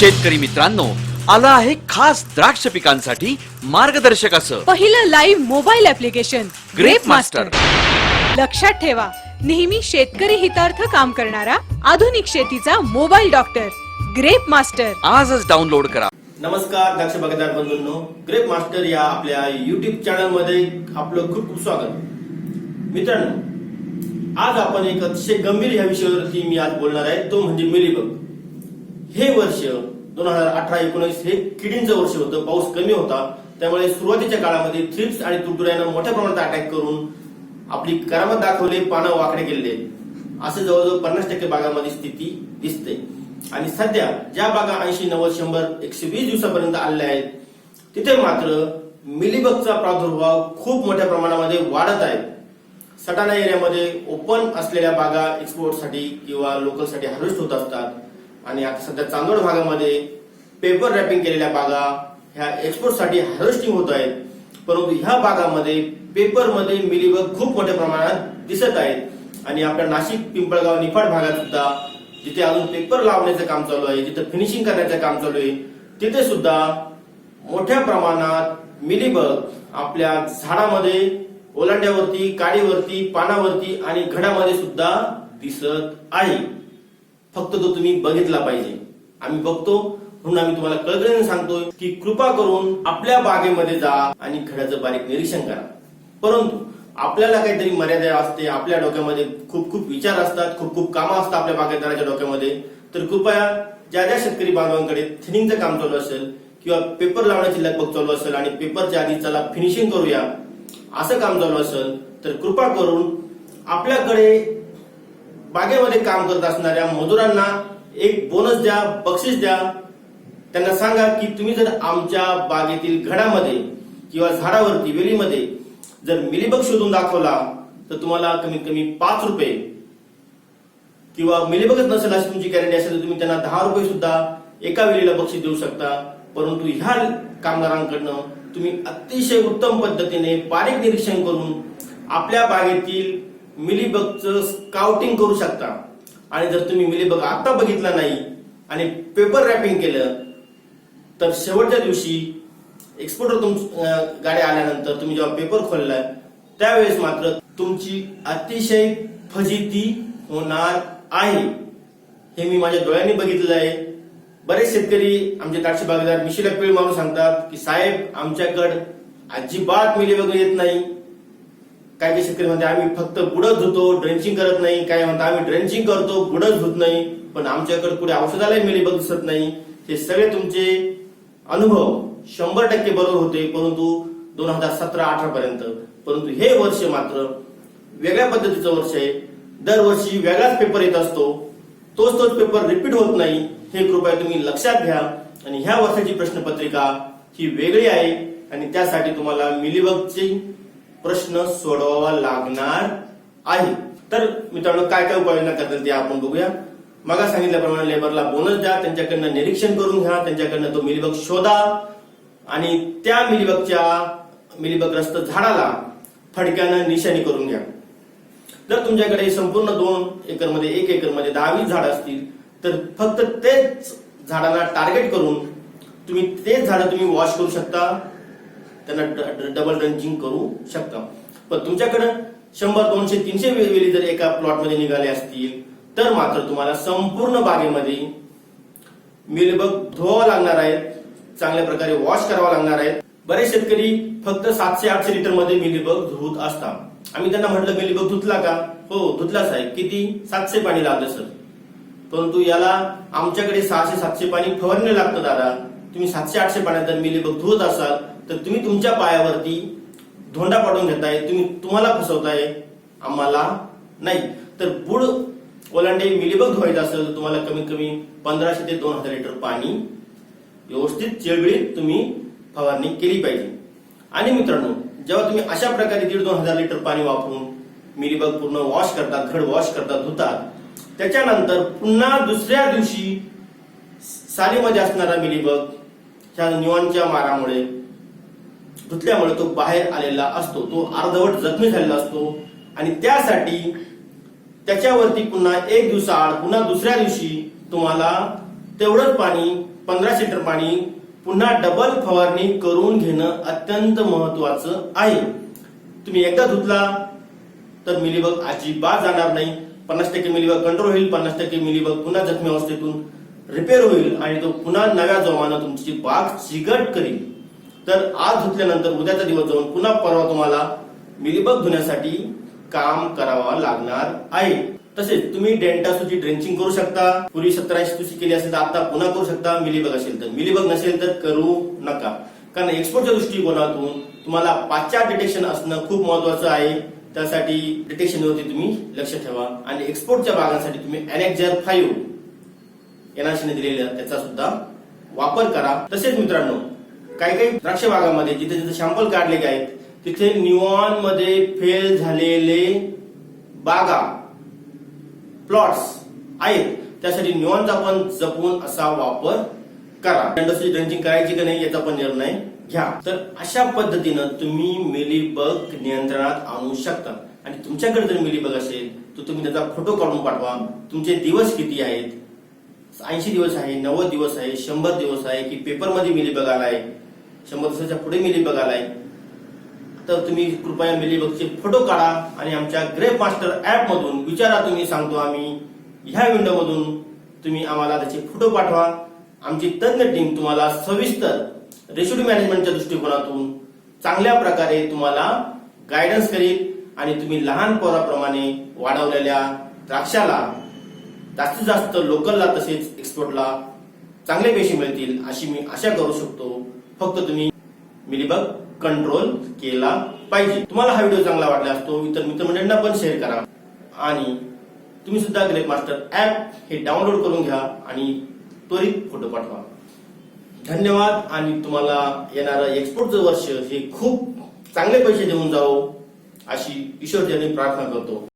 शेतकरी मित्रांनो आला आहे खास द्राक्ष पिकांसाठी मार्गदर्शक असं. पहिलं live mobile application grape master लक्षात ठेवा नेहमी शेतकरी हितार्थ काम करणारा आधुनिक शेतीचा मोबाईल डॉक्टर ग्रेप मास्टर आजच डाउनलोड करा. नमस्कार द्राक्ष बागायतदार बंधूंनो. ग्रेप मास्टर या आपल्या युट्यूब चॅनलमध्ये आपलं खूप खूप स्वागत. मित्रांनो आज आपण एक अतिशय गंभीर या विषयावरती मी आज बोलणार आहे. तो म्हणजे मिलीबग. हे वर्ष दोन हजार अठरा एकोणीस हे किडींचं वर्ष होतं. पाऊस कमी होता. त्यामुळे सुरुवातीच्या काळामध्ये थ्रिप्स आणि तुडतुड्यानं मोठ्या प्रमाणात अटॅक करून आपली करामत दाखवले पानं वाकडे गेलेले असं जवळजवळ पन्नास टक्के भागामध्ये स्थिती दिसते. आणि सध्या ज्या बागा ऐंशी नव्वद शंभर एकशे वीस दिवसापर्यंत आलेल्या आहेत तिथे मात्र मिलीबगचा प्रादुर्भाव खूप मोठ्या प्रमाणामध्ये वाढत आहे. सटाणा एरियामध्ये ओपन असलेल्या बागा एक्सपोर्टसाठी किंवा लोकलसाठी हार्वेस्ट होत असतात. आणि आता सध्या चांदोड भागामध्ये पेपर रॅपिंग केलेल्या बागा ह्या एक्सपोर्टसाठी हार्वेस्टिंग होत आहेत. परंतु ह्या बागामध्ये पेपरमध्ये मिलीबग खूप मोठ्या प्रमाणात दिसत आहेत. आणि आपल्या नाशिक पिंपळगाव निफाड भागात सुद्धा जिथे अजून पेपर लावण्याचं काम चालू आहे जिथे फिनिशिंग करण्याचं काम चालू आहे तिथे सुद्धा मोठ्या प्रमाणात मिलीबग आपल्या झाडामध्ये ओलांड्यावरती काडीवरती पानावरती आणि घडामध्ये सुद्धा दिसत आहे. फक्त तो तुम्ही बघितला पाहिजे. आम्ही बघतो म्हणून आम्ही तुम्हाला कळकळीने सांगतोय की कृपा करून आपल्या बागेमध्ये जा आणि खड्याचं बारीक निरीक्षण करा. परंतु आपल्याला काहीतरी मर्यादा असते आपल्या डोक्यामध्ये खूप खूप विचार असतात खूप खूप कामं असतात आपल्या बागायतदाराच्या डोक्यामध्ये. तर कृपया ज्या ज्या शेतकरी बांधवांकडे थिनिंगचं काम चालू असेल किंवा पेपर लावण्याची लगबग चालू असेल आणि पेपरच्या आधी चला फिनिशिंग करूया असं काम चालू असेल तर कृपा करून आपल्याकडे बागेमध्ये काम करत असणाऱ्या मजुरांना एक बोनस द्या बक्षीस द्या. त्यांना सांगा की तुम्ही जर आमच्या बागेतील घडामध्ये किंवा झाडावरती वेलीमध्ये जर मिलीबग शोधून दाखवला तर तुम्हाला कमीत कमी पाच रुपये. किंवा मिलीबगच नसेल अशी तुमची गॅरंटी असेल तर तुम्ही त्यांना दहा रुपये सुद्धा एका वेळेला बक्षीस देऊ शकता. परंतु ह्या कामगारांकडनं तुम्ही अतिशय उत्तम पद्धतीने बारीक निरीक्षण करून आपल्या बागेतील मिलीबगचं स्काउटिंग करू शकता. आणि जर तुम्ही मिलीबग आता बघितला नाही आणि पेपर रॅपिंग केलं तर शेवटच्या दिवशी एक्सपोर्टर तुम गाडी गाड्या आल्यानंतर तुम्ही जेव्हा पेपर खोललाय त्यावेळेस मात्र तुमची अतिशय फजिती होणार आहे. हे मी माझ्या डोळ्यांनी बघितलं आहे. बरेच शेतकरी आमचे द्राक्ष बागदार मिशीला पीळ मारून सांगतात की साहेब आमच्याकडं अजिबात मिली वगैरे येत नाही. काही काही शेतकरी म्हणते आम्ही फक्त बुडत धुतो ड्रेंचिंग करत नाही. काय म्हणतात आम्ही ड्रेंचिंग करतो बुडत धुत नाही. पण आमच्याकडे कुठे औषधालाही मिली बघ दिसत नाही. हे सगळे तुमचे अनुभव शंभर टक्के बरोबर होते परंतु दोन हजार सतरा अठरा पर्यंत. परंतु हे वर्ष मात्र वेगळ्या पद्धतीचं वर्ष आहे. दरवर्षी वेगळाच पेपर येत असतो. तोच तोच पेपर रिपीट होत नाही. हे कृपया तुम्ही लक्षात घ्या. आणि ह्या वर्षाची प्रश्नपत्रिका ही वेगळी आहे. आणि त्यासाठी तुम्हाला मिलीबगची प्रश्न सोडवावा लागणार आहे. तर मित्रांनो काय काय उपाययोजना करतात ते आपण बघूया. मग सांगितल्याप्रमाणे लेबरला बोनस द्या त्यांच्याकडनं निरीक्षण करून घ्या त्यांच्याकडनं तो मिलीबग शोधा आणि त्या मिलीबगच्या मिलीबगग्रस्त झाडाला फडक्यानं निशाणी करून घ्या. जर तुमच्याकडे संपूर्ण दोन एकरमध्ये एक एकरमध्ये दहावीस झाडं झाड असतील तर फक्त तेच झाडाला टार्गेट करून तुम्ही तेच झाडं तुम्ही वॉश करू शकता. त्यांना डबल ड्रंचिंग करू शकता. पण तुमच्याकडे शंभर दोनशे तीनशे वेली जर एका प्लॉटमध्ये निघाले असतील तर मात्र तुम्हाला संपूर्ण बागेमध्ये मिलबग धुवा लागणार आहे. चांगल्या प्रकारे वॉश करावा लागणार आहेत बरेच शेतकरी फक्त सातशे आठशे लिटरमध्ये मिलीबग धुत असतात. आम्ही त्यांना म्हटलं मिलीबग धुतला का? हो धुतलाच आहे किती? सातशे पाणी लागलं सर. परंतु याला आमच्याकडे सहाशे सातशे पाणी फवारणे लागतं दादा. तुम्ही सातशे आठशे पाण्यात जर मिलीबग धुवत असाल तर तुम्ही तुमच्या पायावरती धोंडा पाडून घेताय तुम्ही तुम्हाला फसवताय आम्हाला नाही. तर बुड ओलांडे मिलीबग धुवायचं असेल तर तुम्हाला कमीत कमी पंधराशे ते दोन हजार लिटर पाणी व्यवस्थित चिळबिळीत तुम्ही फवारणी केली पाहिजे. आणि मित्रांनो जेव्हा तुम्ही अशा प्रकारे दीड दोन हजार लिटर पाणी वापरून मिलीबग पूर्ण वॉश करतात घड वॉश करतात धुतात त्याच्यानंतर पुन्हा दुसऱ्या दिवशी सालीमध्ये असणारा मिलीबग ह्या निवांच्या मारामुळे धुतल्यामुळे तो बाहेर आलेला असतो. तो अर्धवट जखमी झालेला असतो. आणि त्यासाठी त्याच्यावरती पुन्हा एक दिवसाआड पुन्हा दुसऱ्या दिवशी तुम्हाला तेवढंच पाणी पंधरा लिटर पाणी पुन्हा डबल फवारणी करून घेणं अत्यंत महत्वाचं आहे. तुम्ही एकदा धुतला तर मिलीबग अजिबात जाणार नाही. पन्नास टक्के मिलीबग कंट्रोल होईल पन्नास टक्के मिलीबग पुन्हा जखमी अवस्थेतून रिपेअर होईल आणि तो पुन्हा नव्या जोमानं तुमची बाग चिकट करील. तर आज धुतल्यानंतर उद्याचा दिवस जाऊन पुन्हा परवा तुम्हाला मिलीबग धुण्यासाठी काम करावं लागणार आहे. तसेच तुम्ही डेंटासूची ड्रेंचिंग करू शकता पूर्वी सत्तर तुशी केली असेल तर आता पुन्हा करू शकता मिलीबग असेल तर. मिलीबग नसेल तर करू नका. कारण एक्सपोर्टच्या दृष्टिकोनातून तुम्हाला पाचच्या डिटेक्शन असणं खूप महत्वाचं आहे. त्यासाठी डिटेक्शन वरती तुम्ही लक्ष ठेवा. आणि एक्सपोर्टच्या भागांसाठी तुम्ही अनेक्झर फाईव्ह एनआरसीने दिलेल्या त्याचा सुद्धा वापर करा. तसेच मित्रांनो काही काही द्राक्ष बागामध्ये जिथे जिथे शॅम्पल काढले आहेत तिथे न्यूऑनमध्ये फेल झालेले बागा प्लॉट्स आहेत. त्यासाठी न्यूऑनचा पण जपून असा वापर करा. इंडस्ट्री ड्रेंचिंग करायची की नाही याचा पण निर्णय घ्या. तर अशा पद्धतीनं तुम्ही मिलीबग नियंत्रणात आणू शकता. आणि तुमच्याकडे जर मिलीबग असेल तर तुम्ही त्याचा फोटो काढून पाठवा. तुमचे दिवस किती आहेत? ऐंशी दिवस आहे नव्वद दिवस आहे शंभर दिवस आहे की पेपरमध्ये मिलीबग आलाय? शंभर दिवसाच्या पुढे मिली बघालाय तर तुम्ही कृपया मिलीबगचे फोटो काढा आणि आमच्या ग्रेप मास्टर ऍप मधून विचारा तुम्ही सांगतो आम्ही. ह्या विंडो मधून तुम्ही आम्हाला त्याचे फोटो पाठवा. आमची तज्ञ टीम तुम्हाला सविस्तर रेशोडी मॅनेजमेंटच्या दृष्टिकोनातून चांगल्या प्रकारे तुम्हाला गायडन्स करेल आणि तुम्ही लहान पोराप्रमाणे वाढवलेल्या द्राक्षाला जास्तीत जास्त लोकलला तसेच एक्सपोर्टला चांगले पैसे मिळतील अशी मी आशा करू शकतो. फक्त तुम्ही मिलीबग कंट्रोल केला पाहिजे. तुम्हाला हा व्हिडिओ चांगला वाटला असतो इतर मित्रमंडळींना पण शेअर करा. आणि तुम्ही सुद्धा ग्रेप मास्टर ऍप हे डाउनलोड करून घ्या आणि त्वरित फोटो पाठवा. धन्यवाद. आणि तुम्हाला येणारं एक्सपोर्टचं वर्ष हे खूप चांगले पैसे देऊन जावो अशी ईश्वर प्रार्थना करतो.